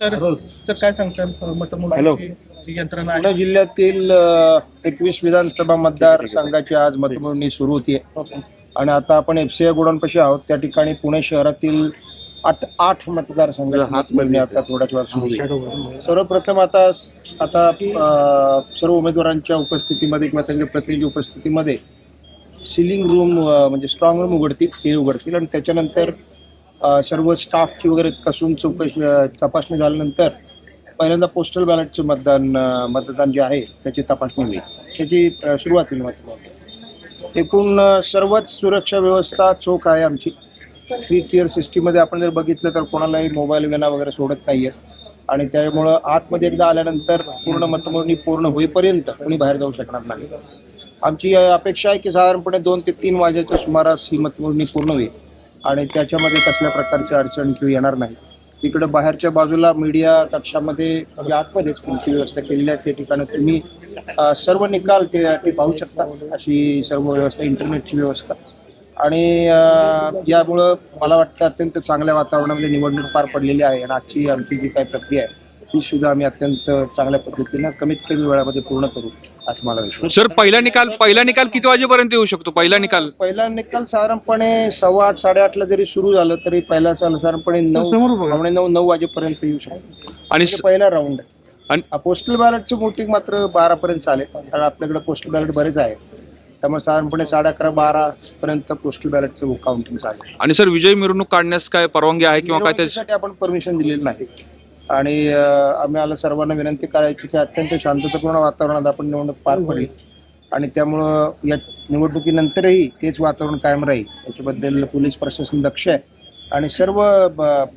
तर सर काय सांगतात मतमोजणीची यंत्रणा पुणे जिल्ह्यातील एकवीस विधानसभा मतदारसंघाची आज मतमोजणी सुरू होतीये. आणि आता आपण एफसीआय गोडाऊनपाशी आहोत. त्या ठिकाणी पुणे शहरातील आठ आठ मतदारसंघ मतमोजणी आता थोड्याच वेळात सुरू सर्वप्रथम आता आता सर्व उमेदवारांच्या उपस्थितीमध्ये किंवा त्यांच्या प्रतिनिधी उपस्थितीमध्ये सिलिंग रूम म्हणजे स्ट्रॉंग रूम उघडतील सील उघडतील. आणि त्याच्यानंतर सर्व स्टाफची वगैरे कसून चौकशी तपासणी झाल्यानंतर पहिल्यांदा पोस्टल बॅलेटचं मतदान मतदान जे आहे त्याची तपासणी होईल. त्याची सुरुवात होईल मतदान एकूण सर्वच सुरक्षा व्यवस्था चोख आहे आमची. थ्री टिअर सिस्टीममध्ये आपण जर बघितलं तर कोणालाही मोबाईल विना वगैरे सोडत नाही आहेत आणि त्यामुळं आतमध्ये एकदा आल्यानंतर पूर्ण मतमोजणी पूर्ण होईपर्यंत कोणी बाहेर जाऊ शकणार नाही. आमची अपेक्षा आहे की साधारणपणे दोन ते तीन वाजेच्या सुमारास ही मतमोजणी पूर्ण होईल. आणि त्याच्यामध्ये कसल्या प्रकारची अडचण किंवा येणार नाही. तिकडे बाहेरच्या बाजूला मीडिया कक्षामध्ये म्हणजे आतमध्येच तुमची व्यवस्था केलेली आहे त्या ठिकाणी तुम्ही सर्व निकाल ते पाहू शकता अशी सर्व व्यवस्था इंटरनेटची व्यवस्था. आणि यामुळं मला वाटतं अत्यंत चांगल्या वातावरणामध्ये निवडणूक पार पडलेली आहे आणि आजची आमची जी काही प्रक्रिया आहे ती सुद्धा आम्ही अत्यंत चांगल्या पद्धतीनं कमीत कमी वेळामध्ये पूर्ण करू असं मला विश्वास सर पहिला निकाल पहिला निकाल किती वाजेपर्यंत येऊ शकतो? पहिला निकाल. पहिला निकाल साधारणपणे सव्वा आठ साडेआठला जरी सुरू झालं तरी पहिला साल साधारणपणे नऊ पावणे नऊ नऊ वाजेपर्यंत येऊ शकतो. आणि म्हणजे स- पहिला राऊंड आणि- पोस्टल बॅलेटचं वोटिंग मात्र बारा पर्यंत चालेल. कारण आपल्याकडे पोस्टल बॅलेट बरेच आहे त्यामुळे साधारणपणे साडे अकरा बारा पर्यंत पोस्टल बॅलेटचं काउंटिंग चालेल. आणि सर विजय मिरवणूक काढण्यास काय परवानगी आहे किंवा काय त्या मिरवणुकीसाठी आपण परमिशन दिलेली नाही. आणि आम्ही आला सर्वांना विनंती करायची की अत्यंत शांततापूर्ण वातावरणात आपण निवडणूक पार पडेल. आणि त्यामुळं या निवडणुकीनंतरही तेच वातावरण कायम राहील. याच्याबद्दल पोलीस प्रशासन दक्ष आहे. आणि सर्व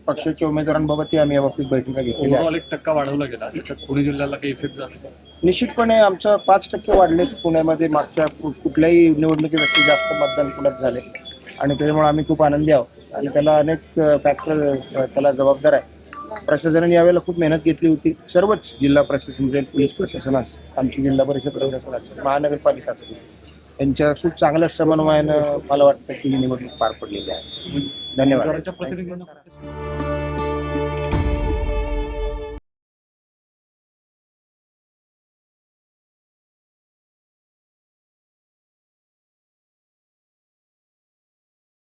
पक्षाच्या उमेदवारांबाबत आम्ही याबाबतीत बैठका ओव्हरऑल एक टक्का वाढवला गेला. पुणे जिल्ह्याला काही इफेक्ट निश्चितपणे आमचं पाच टक्के वाढले पुण्यामध्ये मागच्या कुठल्याही निवडणुकीपेक्षा जास्त मतदान पुण्यात झाले आणि त्याच्यामुळे आम्ही खूप आनंदी आहोत. आणि त्याला अनेक फॅक्टर त्याला जबाबदार आहे. प्रशासनाने यावेळेला खूप मेहनत घेतली होती. सर्वच जिल्हा प्रशासन असेल पोलीस प्रशासन असेल आमची जिल्हा परिषद प्रशासन असेल महानगरपालिका असेल यांच्या खूप चांगल्या समन्वयानं मला वाटतं की ही निवडणूक पार पडलेली आहे. धन्यवाद.